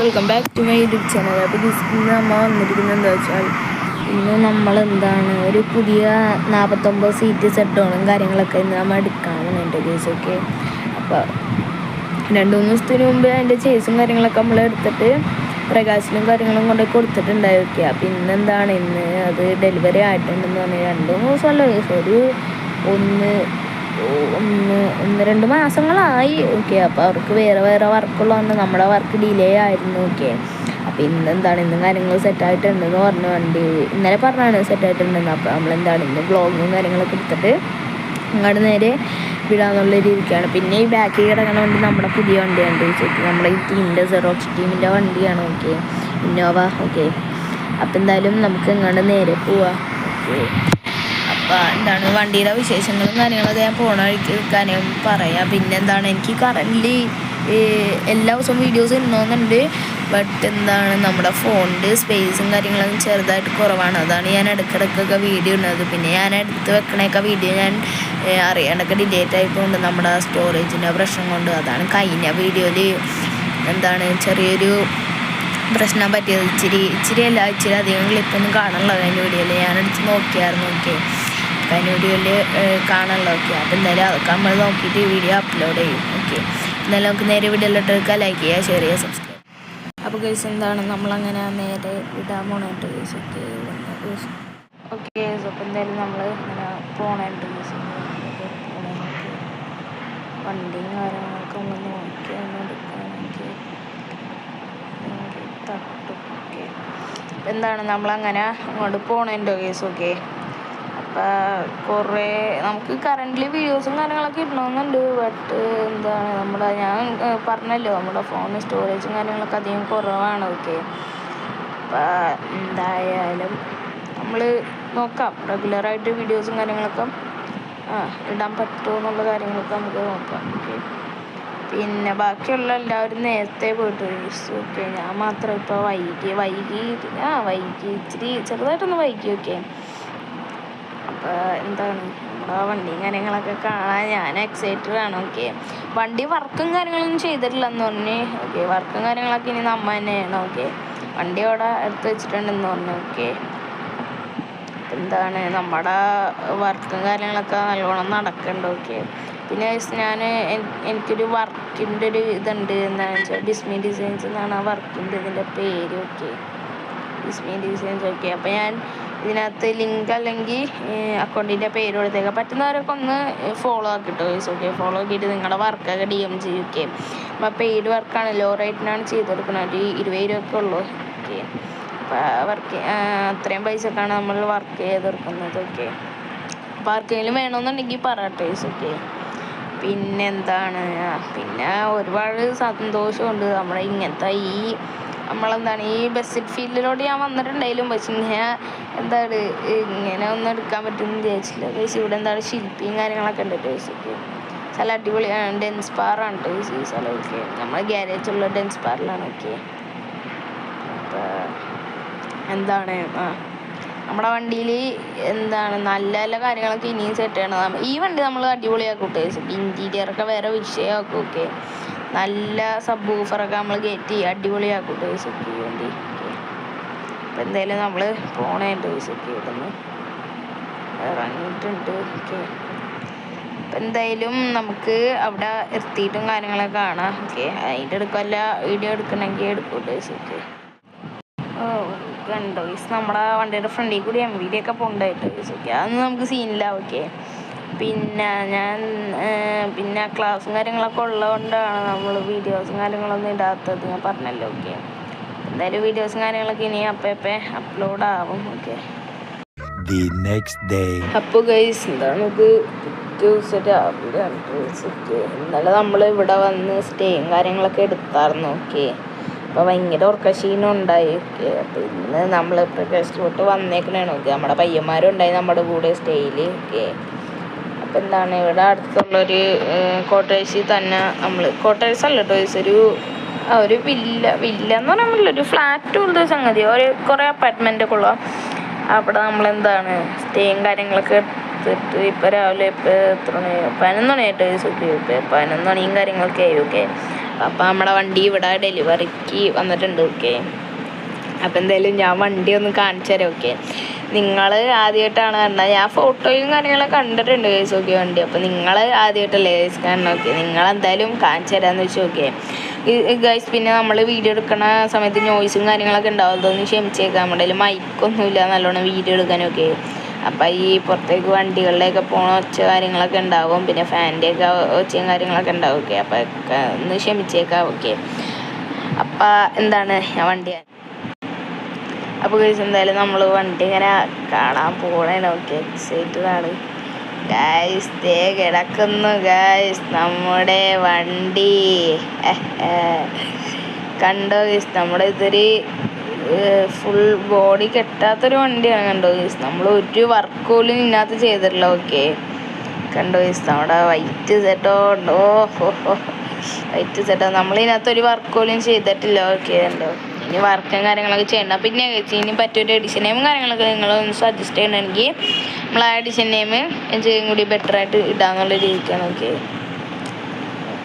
Welcome back to my YouTube channel അപ്പോൾ ഇന്ന് നമ്മൾ വന്നിരിക്കുന്നത് എന്താ വെച്ചാൽ ഇന്ന് നമ്മൾ എന്താണ് ഒരു പുതിയ നാൽപ്പത്തൊമ്പത് സീറ്റ് സെറ്റോണും കാര്യങ്ങളൊക്കെ ഇന്ന് നമ്മൾ എടുക്കാമെന്ന് എന്റെ ചേച്ചിയൊക്കെ അപ്പോൾ രണ്ട് മൂന്ന് ദിവസത്തിന് മുമ്പ് അതിന്റെ ചേസും കാര്യങ്ങളൊക്കെ നമ്മൾ എടുത്തിട്ട് പ്രകാശിനും കാര്യങ്ങളും കൊണ്ട് കൊടുത്തിട്ടുണ്ടായിരിക്കുക അപ്പം അപ്പോൾ ഇന്ന് അത് ഡെലിവറി ആയിട്ടുണ്ടെന്ന് പറഞ്ഞാൽ രണ്ട് മൂന്ന് ദിവസമല്ല ഒരു ഒന്ന് ഒന്ന് ഒന്ന് രണ്ട് മാസങ്ങളായി. ഓക്കെ അപ്പോൾ അവർക്ക് വേറെ വേറെ വർക്കുള്ളതുകൊണ്ട് നമ്മുടെ വർക്ക് ഡിലേ ആയിരുന്നു. ഓക്കെ അപ്പോൾ ഇന്ന് എന്താണ്? ഇന്നും കാര്യങ്ങൾ സെറ്റായിട്ടുണ്ടെന്ന് പറഞ്ഞു വണ്ടി ഇന്നലെ പറഞ്ഞാണ് സെറ്റായിട്ടുണ്ടെന്ന് അപ്പോൾ നമ്മളെന്താണ് ഇന്ന് ബ്ലോഗും കാര്യങ്ങളൊക്കെ എടുത്തിട്ട് അങ്ങോട്ട് നേരെ വിടാന്നുള്ള രീതിക്കാണ്. പിന്നെ ഈ ബാക്കിൽ കിടക്കണ വണ്ടി നമ്മുടെ പുതിയ വണ്ടിയാണ്. ചോദിച്ചു നമ്മുടെ ഈ ടീമിന്റെ സെറോക്സ് ടീമിന്റെ വണ്ടിയാണ്. ഓക്കെ ഇന്നോവ ഓക്കെ അപ്പോൾ എന്തായാലും നമുക്ക് ഇങ്ങോട്ട് നേരെ പോവാം. ഓക്കെ എന്താണ് വണ്ടിയുടെ വിശേഷങ്ങളും കാര്യങ്ങളൊക്കെ ഞാൻ പോണ വഴിക്ക് കാര്യം പറയാം. പിന്നെ എന്താണ് എനിക്ക് കറന്റ് എല്ലാ ദിവസവും വീഡിയോസ് ഇടണമെന്നുണ്ട് ബട്ട് എന്താണ് നമ്മുടെ ഫോണിന്റെ സ്പേസും കാര്യങ്ങളൊക്കെ ചെറുതായിട്ട് കുറവാണ്. അതാണ് ഞാൻ ഇടയ്ക്കിടയ്ക്കൊക്കെ വീഡിയോ ഇടുന്നത്. പിന്നെ ഞാൻ എടുത്ത് വെക്കണേക്കെ വീഡിയോ ഞാൻ അറിയാണ്ടൊക്കെ ഡിലേറ്റ് ആയിപ്പോണ്ട് നമ്മുടെ സ്റ്റോറേജിന്റെ പ്രശ്നം കൊണ്ട്. അതാണ് കഴിഞ്ഞ വീഡിയോയിൽ എന്താണ് ചെറിയൊരു പ്രശ്നം പറ്റിയത്. ഇച്ചിരി ഇച്ചിരി അല്ല ഇച്ചിരി അധികം ക്ലിപ്പൊന്നും കാണണല്ലോ അതിന്റെ വീഡിയോയിൽ ഞാൻ എടുത്ത് നോക്കിയായിരുന്നു. ഓക്കെ അതിന്റെ വീഡിയോയിൽ കാണാനുള്ള ഓക്കെ അപ്പോൾ എന്തായാലും അതൊക്കെ നമ്മൾ നോക്കിയിട്ട് വീഡിയോ അപ്ലോഡ് ചെയ്യും. ഓക്കെ എന്നാലും നമുക്ക് നേരെ വീഡിയോയിലോട്ട് എടുക്കുക ലൈക്ക് ചെയ്യുക ഷെയർ ചെയ്യുക സബ്സ്ക്രൈബ് അപ്പോൾ കേസ് എന്താണ് നമ്മളങ്ങനെ നേരെ വിടാൻ പോണേട്ട് കേസ് ഓക്കെ ഓക്കെ അപ്പോൾ എന്തായാലും നമ്മൾ ഇങ്ങനെ പോണേട്ട് കേസ് വണ്ടിയും കാര്യങ്ങളൊക്കെ ഒന്ന് നോക്കി ഒന്ന് എടുക്കാനൊക്കെ തട്ടൊക്കെ എന്താണ് നമ്മളങ്ങനെ അങ്ങോട്ട് പോണേന്റെ കേസ് ഓക്കെ അപ്പം കുറേ നമുക്ക് കറന്റ് വീഡിയോസും കാര്യങ്ങളൊക്കെ ഇടണമെന്നുണ്ട് ബട്ട് എന്താണ് നമ്മുടെ ഞാൻ പറഞ്ഞല്ലോ നമ്മുടെ ഫോണിൽ സ്റ്റോറേജും കാര്യങ്ങളൊക്കെ അധികം കുറവാണ്. ഓക്കെ അപ്പം എന്തായാലും നമ്മൾ നോക്കാം. റെഗുലറായിട്ട് വീഡിയോസും കാര്യങ്ങളൊക്കെ ഇടാൻ പറ്റുമോ എന്നുള്ള കാര്യങ്ങളൊക്കെ നമുക്ക് നോക്കാം. ഓക്കെ പിന്നെ ബാക്കിയുള്ള എല്ലാവരും നേരത്തെ പോയിട്ട് ഓക്കെ ഞാൻ മാത്രം ഇപ്പോൾ വൈകി വൈകി ആ വൈകി ഇച്ചിരി ചെറുതായിട്ടൊന്ന് വൈകി ഓക്കെ എന്താണ് നമ്മുടെ വണ്ടിയും കാര്യങ്ങളൊക്കെ കാണാൻ ഞാൻ എക്സൈറ്റഡ് ആണ് ഓക്കെ വണ്ടി വർക്കും കാര്യങ്ങളൊന്നും ചെയ്തിട്ടില്ലെന്ന് പറഞ്ഞു ഓക്കെ വർക്കും കാര്യങ്ങളൊക്കെ ഇനി നമ്മ തന്നെയാണ് ഓക്കെ വണ്ടി അവിടെ എടുത്ത് വെച്ചിട്ടുണ്ടെന്ന് പറഞ്ഞു ഓക്കെ എന്താണ് നമ്മുടെ വർക്കും കാര്യങ്ങളൊക്കെ നല്ലോണം നടക്കുന്നുണ്ട് ഓക്കെ പിന്നെ ഞാൻ എനിക്കൊരു വർക്കിന്റെ ഒരു ഇതുണ്ട് എന്താണെന്ന് വെച്ചാൽ ഡിസ്മി ഡിസൈൻസ് എന്നാണ് ആ വർക്കിന്റെ ഇതിന്റെ പേര് ഓക്കെ ഡിസ്മി ഡിസൈൻസ് ഓക്കെ അപ്പോൾ ഞാൻ ഇതിനകത്ത് ലിങ്ക് അല്ലെങ്കിൽ അക്കൗണ്ടിന്റെ പേര് കൊടുത്തേക്കാം. പറ്റുന്നവരൊക്കെ ഒന്ന് ഫോളോ ആക്കിട്ടോ ഓക്കെ ഫോളോ ആക്കിയിട്ട് നിങ്ങളുടെ വർക്കൊക്കെ ഡി എം ജി ഒക്കെ അപ്പോൾ പെയ്ഡ് വർക്കാണ് ലോ റേറ്റിനാണ് ചെയ്ത് കൊടുക്കുന്നത് ഒരു ഇരുപത് രൂപയൊക്കെ ഉള്ളൂ. ഓക്കെ അപ്പോൾ വർക്ക് അത്രയും പൈസക്കാണ് നമ്മൾ വർക്ക് ചെയ്ത് കൊടുക്കുന്നത് ഓക്കെ അപ്പോൾ ആർക്കെങ്കിലും വേണമെന്നുണ്ടെങ്കിൽ പറയട്ടെ ഓക്കെ പിന്നെന്താണ്? പിന്നെ ഒരുപാട് സന്തോഷമുണ്ട്. നമ്മുടെ ഇങ്ങനത്തെ ഈ നമ്മളെന്താണ് ഈ ബസ് ഫീൽഡിലോട്ട് ഞാൻ വന്നിട്ടുണ്ടായാലും പക്ഷെ ഞാൻ എന്താണ് ഇങ്ങനെ ഒന്നും എടുക്കാൻ പറ്റുമെന്ന് വിചാരിച്ചില്ല. പക്ഷേ ഇവിടെ എന്താണ് ശില്പിയും കാര്യങ്ങളൊക്കെ ഉണ്ട്. ടേസ്റ്റൊക്കെ സ്ഥലം അടിപൊളിയാണ് ഡെൻസ് പാറാണ് ടേസ്റ്റ് ഈ സ്ഥലമൊക്കെ. നമ്മളെ ഗ്യാരേജുള്ള ഡെൻസ് പാറിലാണ് അപ്പോൾ എന്താണ് ആ നമ്മുടെ വണ്ടിയിൽ എന്താണ് നല്ല നല്ല കാര്യങ്ങളൊക്കെ ഇനിയും സെറ്റ് ചെയ്യണം. ഈ വണ്ടി നമ്മൾ അടിപൊളിയാക്കും ഇന്റീരിയറൊക്കെ വേറെ വിഷയമാക്കും ഒക്കെ. നല്ല സബ് ഊഫറൊക്കെ നമ്മൾ കയറ്റി അടിപൊളിയാക്കും ഈ വണ്ടി അപ്പം എന്തായാലും നമ്മൾ പോണേ ദിവസമൊക്കെ ഇവിടുന്ന് ഇറങ്ങിയിട്ടുണ്ട്. ഓക്കെ. അപ്പം എന്തായാലും നമുക്ക് അവിടെ എത്തിയിട്ടും കാര്യങ്ങളൊക്കെ കാണാം. ഓക്കെ. അതിന്റെ എടുക്കല്ല വീഡിയോ എടുക്കണമെങ്കിൽ എടുക്കും ഉദ്ദേശിച്ചു ഓ കണ്ടോ? നമ്മുടെ വണ്ടിയുടെ ഫ്രണ്ടിൽ കൂടി എം വി ഗൈസ് ഓക്കെ അതൊന്നും നമുക്ക് സീനില്ല ഓക്കെ. പിന്നെ ഞാൻ പിന്നെ ക്ലാസ്സും കാര്യങ്ങളൊക്കെ ഉള്ളതുകൊണ്ടാണ് നമ്മൾ വീഡിയോസും കാര്യങ്ങളൊന്നും ഇടാത്തത്. ഞാൻ പറഞ്ഞല്ലോ ഓക്കെ. എന്തായാലും വീഡിയോസും കാര്യങ്ങളൊക്കെ ഇനി അപ്പേ അപ്ലോഡ് ആവും ഓക്കെ. The next day. അപ്പോൾ ഗൈസ് എന്താണ് ഇത്. ദിവസം രാവിലെ ഓക്കെ. ഇന്നലെ നമ്മൾ ഇവിടെ വന്ന് സ്റ്റേയും കാര്യങ്ങളൊക്കെ എടുത്തായിരുന്നു ഓക്കെ. അപ്പോൾ ഭയങ്കര ഉറക്കശീനം ഉണ്ടായി ഓക്കെ. അപ്പോൾ ഇന്ന് നമ്മൾ ഗസ്റ്റ് തൊട്ട് വന്നേക്കണേണ് ഓക്കെ. നമ്മുടെ പയ്യന്മാരും ഉണ്ടായി നമ്മുടെ കൂടെ സ്റ്റേയിൽ ഓക്കെ. അപ്പോൾ എന്താണ് ഇവിടെ അടുത്തുള്ളൊരു കോട്ടേഴ്സിൽ തന്നെ നമ്മൾ കോട്ടേഴ്സ് അല്ല കേട്ടോ ഒരു ഒരു വില്ല വില്ല എന്ന് പറയാൻ ഒരു ഫ്ലാറ്റ് പോലത്തെ സംഗതി. ഒരു കുറേ അപ്പാർട്ട്മെന്റ് ഒക്കെ ഉള്ള അവിടെ നമ്മളെന്താണ് സ്റ്റേയും കാര്യങ്ങളൊക്കെ എടുത്തിട്ട് ഇപ്പോൾ രാവിലെ ഇപ്പോൾ എത്ര മണി? പതിനൊന്ന് മണിയായിട്ട് ഇപ്പോൾ പതിനൊന്ന് മണിയും കാര്യങ്ങളൊക്കെ ആയി ഓക്കെ അപ്പം നമ്മുടെ വണ്ടി ഇവിടെ ഡെലിവറിക്ക് വന്നിട്ടുണ്ട് ഓക്കെ അപ്പം എന്തായാലും ഞാൻ വണ്ടി ഒന്ന് കാണിച്ചു തരാം ഓക്കെ നിങ്ങൾ ആദ്യമായിട്ടാണ് കണ്ടത് ഞാൻ ഫോട്ടോയും കാര്യങ്ങളൊക്കെ കണ്ടിട്ടുണ്ട് കേസ് ഓക്കെ വണ്ടി. അപ്പോൾ നിങ്ങൾ ആദ്യമായിട്ടല്ലേ കേസ് കാണാൻ നോക്കിയത് നിങ്ങൾ എന്തായാലും കാണിച്ചു തരാമെന്ന് വെച്ച് ഓക്കെ ഗൈസ് പിന്നെ നമ്മൾ വീഡിയോ എടുക്കണ സമയത്ത് നോയ്സും കാര്യങ്ങളൊക്കെ ഉണ്ടാവും. ക്ഷമിച്ചേക്കാം. നമ്മുടെ കയ്യിൽ മൈക്കൊന്നുമില്ല നല്ലോണം വീഡിയോ എടുക്കാനൊക്കെ. അപ്പം ഈ പുറത്തേക്ക് വണ്ടികളിലേക്ക് പോണ ഒച്ച കാര്യങ്ങളൊക്കെ ഉണ്ടാവും. പിന്നെ ഫാനിന്റെയൊക്കെ ഒച്ചയും കാര്യങ്ങളൊക്കെ ഉണ്ടാവും. ഓക്കെ അപ്പം ഒന്ന് ക്ഷമിച്ചേക്കാം. ഓക്കെ. അപ്പം എന്താണ്? ഞാൻ വണ്ടി അപ്പോൾ കഴിച്ച് എന്തായാലും നമ്മൾ വണ്ടി ഇങ്ങനെ കാണാൻ പോകണേ ഓക്കെ എക്സൈറ്റഡ് ആണ്. ഗായ്സ് ദേ കിടക്കുന്നു ഗായ്സ് നമ്മുടെ വണ്ടി. കണ്ടോ ഗൈസ് നമ്മുടെ ഇതൊരു ഫുൾ ബോഡി കെട്ടാത്തൊരു വണ്ടിയാണ് കണ്ടോ ഗൈസ് നമ്മൾ ഒരു വർക്ക് പോലും ഇതിനകത്ത് ചെയ്തിട്ടില്ല ഓക്കെ കണ്ടോ ഗൈസ് നമ്മുടെ വൈറ്റ് സെറ്റോ ഉണ്ടോ. വൈറ്റ് സെറ്റോ നമ്മളിതിനകത്ത് ഒരു വർക്ക് പോലും ചെയ്തിട്ടില്ല ഓക്കെ കണ്ടോ? ഇനി വർക്കും കാര്യങ്ങളൊക്കെ ചെയ്യണം പിന്നെ ചേച്ചി ഇനി പറ്റിയൊരു എഡിഷൻ നെയിമും കാര്യങ്ങളൊക്കെ നിങ്ങൾ ഒന്ന് സജസ്റ്റ് ചെയ്യണമെങ്കിൽ നമ്മൾ ആ എഡിഷൻ നെയിം ചെയ്യും കൂടി ബെറ്റർ ആയിട്ട് ഇടാന്നുള്ള രീതിക്കാണ് ഓക്കെ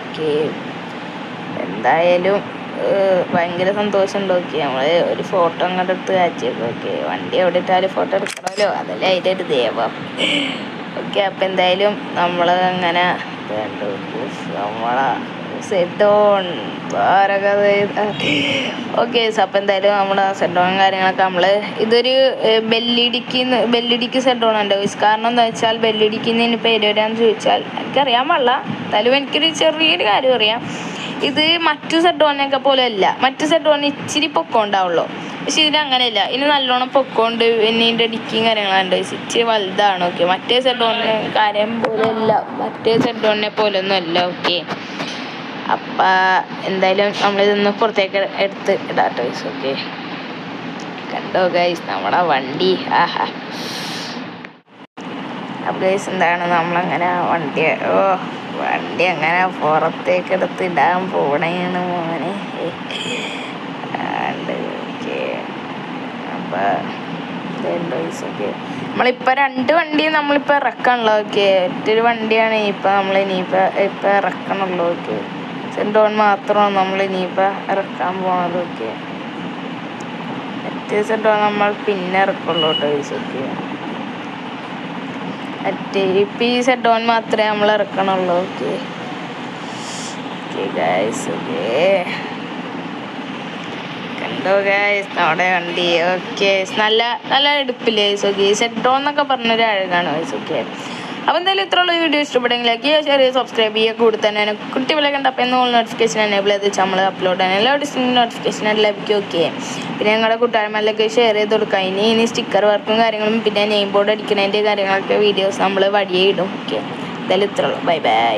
ഓക്കെ എന്തായാലും ഭയങ്കര സന്തോഷമുണ്ട് ഓക്കെ നമ്മൾ ഒരു ഫോട്ടോ അങ്ങോട്ട് എടുത്ത് കാച്ചേക്കും ഓക്കെ വണ്ടി എവിടെ ഇട്ടാലും ഫോട്ടോ എടുക്കണമല്ലോ? അതല്ലേ അതിന്റെ ഒരു ദേവം. ഓക്കെ അപ്പം എന്തായാലും നമ്മൾ അങ്ങനെ നമ്മളെ സെഡോൺ ഓക്കെ അപ്പം എന്തായാലും നമ്മൾ സെഡോൺ കാര്യങ്ങളൊക്കെ നമ്മൾ ഇതൊരു ബെല്ലിടിക്കുന്ന ബെല്ലിടിക്ക് സെഡോൺ ഉണ്ട്. കാരണം എന്താ വെച്ചാൽ ബെല്ലിടിക്കുന്നതിന് പേര് വരാന്ന് ചോദിച്ചാൽ എനിക്കറിയാൻ പാടില്ല എന്നാലും എനിക്കൊരു ചെറിയൊരു കാര്യം അറിയാം. ഇത് മറ്റു സെഡോണിനൊക്കെ പോലെ അല്ല. മറ്റു സെഡോണിന് ഇച്ചിരി പൊക്കം ഉണ്ടാവുള്ളൂ. പക്ഷെ ഇതിന് അങ്ങനെയല്ല. ഇതിന് നല്ലോണം പൊക്കമുണ്ട്. എന്നിന്റെ ഡിക്കിയും കാര്യങ്ങളുണ്ട് ഇച്ചിരി വലുതാണ്. ഓക്കെ. മറ്റേ സെഡോണിന് കാര്യം പോലെ അല്ല മറ്റേ സെഡോണിനെ പോലെ ഒന്നും അല്ല. ഓക്കെ. അപ്പം എന്തായാലും നമ്മളിതൊന്ന് പുറത്തേക്ക് എടുത്ത് ഇടാട്ടോ ഗൈസ് ഓക്കെ കണ്ടോ ഗൈസ് നമ്മുടെ വണ്ടി. ആഹാ. അപ്പം ഗൈസ് എന്താണ് നമ്മളങ്ങനെ വണ്ടി ഓ വണ്ടി അങ്ങനെ പുറത്തേക്ക് എടുത്ത് ഇടാൻ പോണേന്ന് മോനെ. ഓക്കെ നമ്മളിപ്പോൾ രണ്ട് വണ്ടിയും നമ്മളിപ്പോൾ ഇറക്കണല്ലോ ഓക്കെ ഒറ്റൊരു വണ്ടിയാണ് ഇപ്പൊ നമ്മൾ ഇനിയിപ്പോൾ ഇപ്പോൾ ഇറക്കണല്ലോ ഓക്കെ സെന്റോൺ മാത്രമാണ് നമ്മൾ ഇനിയിപ്പോൾ ഇറക്കാൻ പോണതൊക്കെ മറ്റേ സെന്റോൺ നമ്മൾ പിന്നെ ഇറക്കുള്ളൂ കേട്ടോ ഈസൊക്കെ മറ്റേ ഇപ്പം ഈ സെഡോൺ മാത്രമേ നമ്മൾ ഇറക്കണുള്ളൂ ഓക്കെ ഓക്കെ ഗായ്സ് ഓക്കെ കണ്ടോ ഗായ്സ് നമ്മുടെ വണ്ടി ഓക്കെ നല്ല നല്ല എടുപ്പില്ലേ ഗൈസ് ഓക്കെ സെഡോൺ എന്നൊക്കെ പറഞ്ഞൊരു അഴകാണ് ഗൈസ് അപ്പോൾ എന്തായാലും ഇത്രയുള്ള വീഡിയോ ഇഷ്ടപ്പെടുമെങ്കിൽ ലൈക്ക് ചെയ്യുക ഷെയർ ചെയ്യുക സബ്സ്ക്രൈബ് ചെയ്യുക. കൂടി തന്നെ കുട്ടി വില കണ്ടപ്പോൾ എന്ന് നോട്ടിഫിക്കേഷൻ എനേബിൾ ചെയ്ത് നമ്മൾ അപ്ലോഡ് ചെയ്യാൻ എല്ലാ ഡിസ്റ്റിങ് നോട്ടിഫിക്കേഷൻ ലഭിക്കും. ഓക്കെ പിന്നെ ഞങ്ങളുടെ കൂട്ടുകാരന്മാരിലൊക്കെ ഷെയർ ചെയ്ത് കൊടുക്കുക ഇനി ഇനി സ്റ്റിക്കർ വർക്കും കാര്യങ്ങളും പിന്നെ നെയിം ബോർഡ് അടിക്കുന്നതിന്റെ കാര്യങ്ങളൊക്കെ വീഡിയോസ് നമ്മൾ വടിയേ ഇടും. ഓക്കെ എന്തായാലും ഇത്രയുള്ളൂ ബൈ ബൈ